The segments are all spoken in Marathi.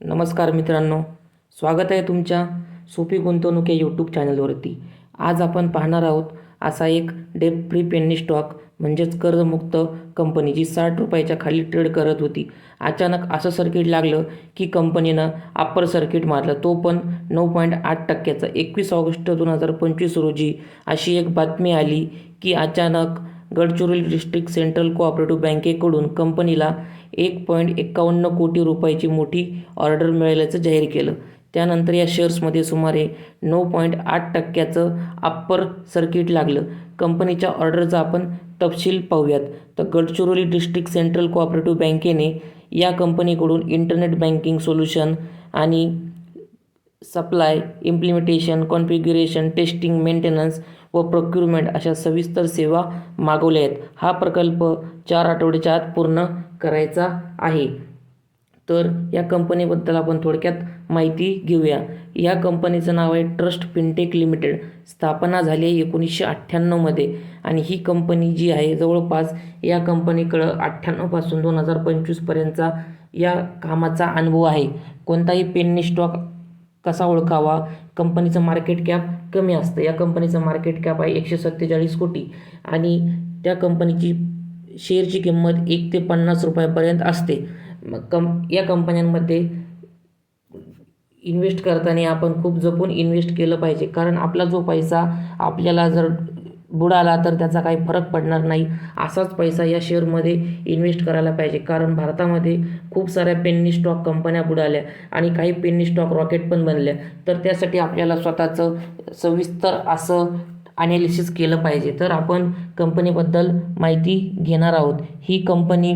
नमस्कार मित्रांनो स्वागत आहे तुमच्या सोपी गुंतवणूक या यूट्यूब चॅनलवरती आज आपण पाहणार आहोत असा एक डेप फ्री पेन्नी स्टॉक म्हणजेच कर्जमुक्त कंपनी जी साठ रुपयाच्या खाली ट्रेड करत होती. अचानक असं सर्किट लागलं की कंपनीनं अप्पर सर्किट मारलं. तो पण नऊ पॉईंट आठ टक्क्याचा. एकवीस ऑगस्ट दोन हजार पंचवीस रोजी अशी एक बातमी आली की अचानक गडचिरोली डिस्ट्रिक्ट सेंट्रल कोऑपरेटिव्ह बँकेकडून कंपनीला एक पॉईंट एकावन्न कोटी रुपयाची मोठी ऑर्डर मिळाल्याचं जाहीर केलं. त्यानंतर या शेअर्समध्ये सुमारे नऊ पॉईंट आठ टक्क्याचं अप्पर सर्किट लागलं. कंपनीच्या ऑर्डरचा आपण तपशील पाहूयात. तर गडचिरोली डिस्ट्रिक्ट सेंट्रल कोऑपरेटिव्ह बँकेने या कंपनीकडून इंटरनेट बँकिंग सोल्युशन आणि supply implementation configuration testing maintenance व प्रोक्युरमेंट अशा सविस्तर सेवा मागवल्या आहेत. हा प्रकल्प चार आठवड्याच्या आत पूर्ण करायचा आहे. तर या कंपनीबद्दल आपण थोडक्यात माहिती घेऊया. या कंपनीचं नाव आहे ट्रस्ट फिनटेक लिमिटेड स्थापना झाली आहे एकोणीसशे अठ्ठ्याण्णवमध्ये आणि ही कंपनी जी आहे जवळपास या कंपनीकडं अठ्ठ्याण्णवपासून दोन हजार पंचवीसपर्यंतचा या कामाचा अनुभव आहे. कोणताही पेन्नी स्टॉक कसा ओळखावा? कंपनीचं मार्केट कॅप कमी असतं. या कंपनीचं मार्केट कॅप आहे एकशे सत्तेचाळीस कोटी आणि त्या कंपनीची शेअरची किंमत एक ते पन्नास रुपयापर्यंत असते. मग कं या कंपन्यांमध्ये इन्व्हेस्ट करताना आपण खूप जपून इन्व्हेस्ट केलं पाहिजे. कारण आपला जो पैसा आपल्याला जर बुडाला तर त्याचा काही फरक पडणार नाही. असाच पैसा या शेअरमध्ये इन्व्हेस्ट करायला पाहिजे. कारण भारतामध्ये खूप साऱ्या पेन्नी स्टॉक कंपन्या बुडाल्या आणि काही पेन्नी स्टॉक रॉकेट पण बनल्या. तर त्यासाठी आपल्याला स्वतःचं सविस्तर असं ॲनालिसिस केलं पाहिजे. तर आपण कंपनीबद्दल माहिती घेणार आहोत. ही कंपनी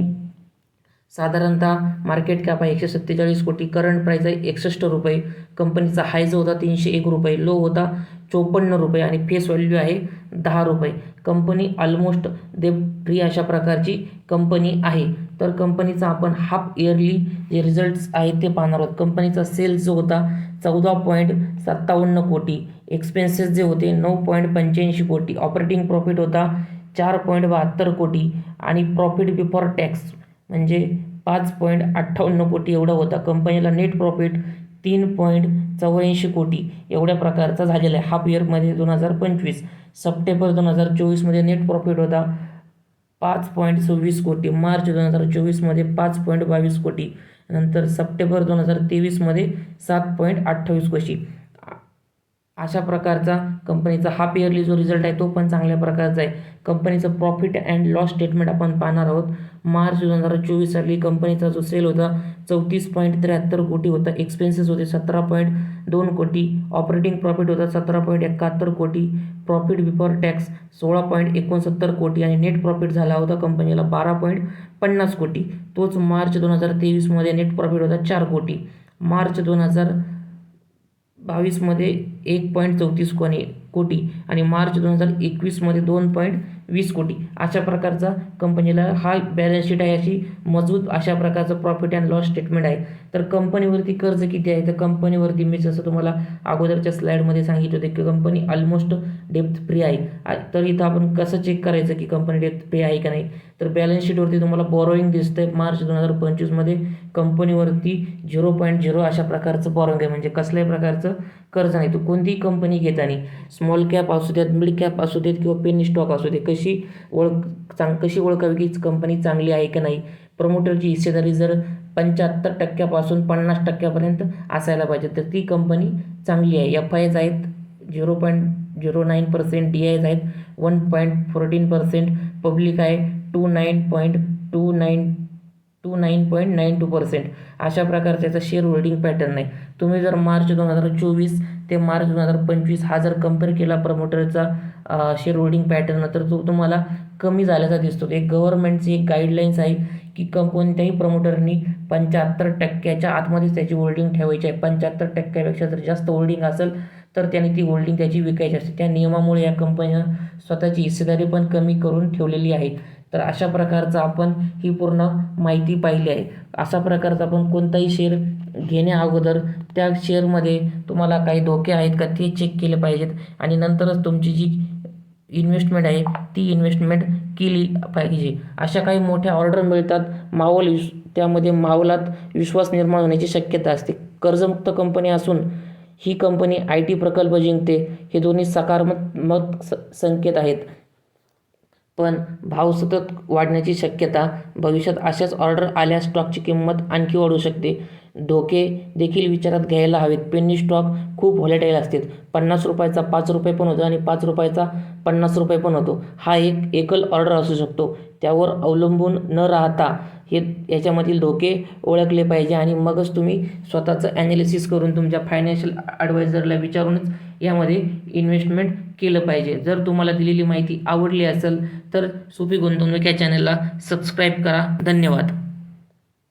साधारणतः मार्केट कॅप आहे एकशे सत्तेचाळीस कोटी करंट प्राईस आहे एकसष्ट रुपये कंपनीचा हाय जो होता तीनशे एक रुपये लो होता चोपन्न रुपये आणि फेस व्हॅल्यू आहे दहा रुपये. कंपनी ऑलमोस्ट दे फ्री अशा प्रकारची कंपनी आहे. तर कंपनीचा आपण हाफ इयरली जे रिझल्ट्स आहेत ते पाहणार आहोत. कंपनीचा सेल्स जो होता चौदा पॉईंट सत्तावन्न कोटी एक्सपेन्सेस जे होते नऊ पॉईंट पंच्याऐंशी कोटी ऑपरेटिंग प्रॉफिट होता चार पॉईंट बहात्तर कोटी आणि प्रॉफिट बिफोर टॅक्स म्हणजे पाच पॉईंट अठ्ठावन्न कोटी एवढा होता. कंपनीला नेट प्रॉफिट तीन पॉईंट चौऱ्याऐंशी कोटी एवढ्या प्रकारचा झालेला आहे. हाफ इयरमध्ये दोन हजार पंचवीस सप्टेंबर दोन हजार चोवीसमध्ये नेट प्रॉफिट होता पाच पॉईंट सव्वीस कोटी मार्च दोन हजार चोवीसमध्ये पाच पॉईंट बावीस कोटी नंतर सप्टेंबर दोन हजार तेवीसमध्ये सात पॉईंट अठ्ठावीस कोटी. अशा प्रकारचा कंपनीचा हाफ इयरली जो रिझल्ट आहे तो पण चांगल्या प्रकारचा आहे. कंपनीचं प्रॉफिट अँड लॉस स्टेटमेंट आपण पाहणार आहोत. मार्च दोन हजार चोवीस साली कंपनीचा जो सेल होता चौतीस पॉईंट त्र्याहत्तर कोटी होता. एक्सपेन्सेस होते सतरा पॉईंट दोन कोटी. ऑपरेटिंग प्रॉफिट होता सतरा पॉईंट एकाहत्तर कोटी. प्रॉफिट बिफोर टॅक्स सोळा पॉईंट एकोणसत्तर कोटी आणि नेट प्रॉफिट झाला होता कंपनीला बारा पॉईंट पन्नास कोटी. तोच मार्च दोन हजार तेवीसमध्ये नेट प्रॉफिट होता चार कोटी. मार्च दोन हजार बावीसमध्ये एक पॉईंट चौतीस कोणी कोटी आणि मार्च दोन हजार एकवीसमध्ये दोन पॉईंट वीस कोटी. अशा प्रकारचा कंपनीला हा बॅलन्स शीट आहे अशी मजबूत अशा प्रकारचं प्रॉफिट अँड लॉस स्टेटमेंट आहे. तर कंपनीवरती कर्ज किती आहे? तर कंपनीवरती मी जसं तुम्हाला अगोदरच्या स्लाईडमध्ये सांगितलं होते की कंपनी ऑलमोस्ट डेप्थ फ्री आहे. तर इथं आपण कसं चेक करायचं की कंपनी डेप्थ फ्री आहे का नाही? तर बॅलन्स शीटवरती तुम्हाला बॉरोईंग दिसतंय. मार्च दोन हजार पंचवीसमध्ये कंपनीवरती झिरो पॉईंट झिरो अशा प्रकारचं बॉरोईंग आहे. म्हणजे कसल्याही प्रकारचं कर्ज नाही. तो कोणतीही कंपनी घेताना स्मॉल कॅप असू देत मिड कॅप असू देत किंवा पेनी स्टॉक असू दे कशी ओळख चांग कशी ओळखावी की कंपनी चांगली आहे का नाही? प्रमोटरची हिस्सेदारी जर पंच्याहत्तर टक्क्यापासून पन्नास टक्क्यापर्यंत असायला पाहिजे तर ती कंपनी चांगली आहे. एफ आयज आहेत zero point zero nine percent DIIs आहेत one point fourteen percent public आहे two nine point two nine two nine point nine two percent. अशा प्रकारचा याचा शेअर होल्डिंग पॅटर्न आहे तुम्ही जर मार्च दोन हजार चोवीस ते मार्च दोन हजार पंचवीस हा जर कंपेअर केला प्रमोटरचा शेअर होल्डिंग पॅटर्न तर तो तुम्हाला कमी झाल्याचा दिसतो. एक गव्हर्नमेंटची एक गाईडलाईन्स आहे की कं कोणत्याही प्रमोटरनी पंच्याहत्तर टक्क्याच्या आतमध्येच त्याची होल्डिंग ठेवायची आहे. पंच्याहत्तर टक्क्यापेक्षा जर जास्त होल्डिंग असेल तर त्याने ती होल्डिंग त्याची विकायची असते. त्या नियमामुळे या कंपनीनं स्वतःची हिस्सेदारी पण कमी करून ठेवलेली आहे. तर अशा प्रकारचं आपण ही पूर्ण माहिती पाहिली आहे. अशा प्रकारचा आपण कोणताही शेअर घेण्या अगोदर त्या शेअरमध्ये तुम्हाला काही धोके आहेत का ते चेक केले पाहिजेत. आणि नंतरच तुमची जी इन्व्हेस्टमेंट आहे ती इन्व्हेस्टमेंट केली पाहिजे. अशा काही मोठ्या ऑर्डर मिळतात. माहोल विश त्यामध्ये माहोलात विश्वास निर्माण होण्याची शक्यता असते. कर्जमुक्त कंपनी असून ही कंपनी आय टी प्रकल्प जिंकते. हे दोन्ही सकारात्मक स संकेत आहेत. पण भाव सतत वाढण्याची शक्यता भविष्यात अशाच ऑर्डर आल्यास स्टॉकची किंमत आणखी वाढू शकते. धोके देखील विचारात घ्यायला हवेत. पेनी स्टॉक खूप व्हॉलेटाईल असतात पन्नास रुपयाचा पाच रुपये पण होतो आणि पाच रुपयाचा पन्नास रुपये पण होतो. हा एक एकल ऑर्डर असू शकतो. त्यावर अवलंबून न राहता हे याच्यामधील धोके ओळखले पाहिजे आणि मगच तुम्ही स्वतःचं ॲनालिसिस करून तुमच्या फायनान्शियल ॲडवायझरला विचारूनच यामध्ये इन्व्हेस्टमेंट केलं पाहिजे. जर तुम्हाला दिलेली माहिती आवडली असेल तर सुपी गुंतवणूक या चॅनलला सबस्क्राईब करा. धन्यवाद.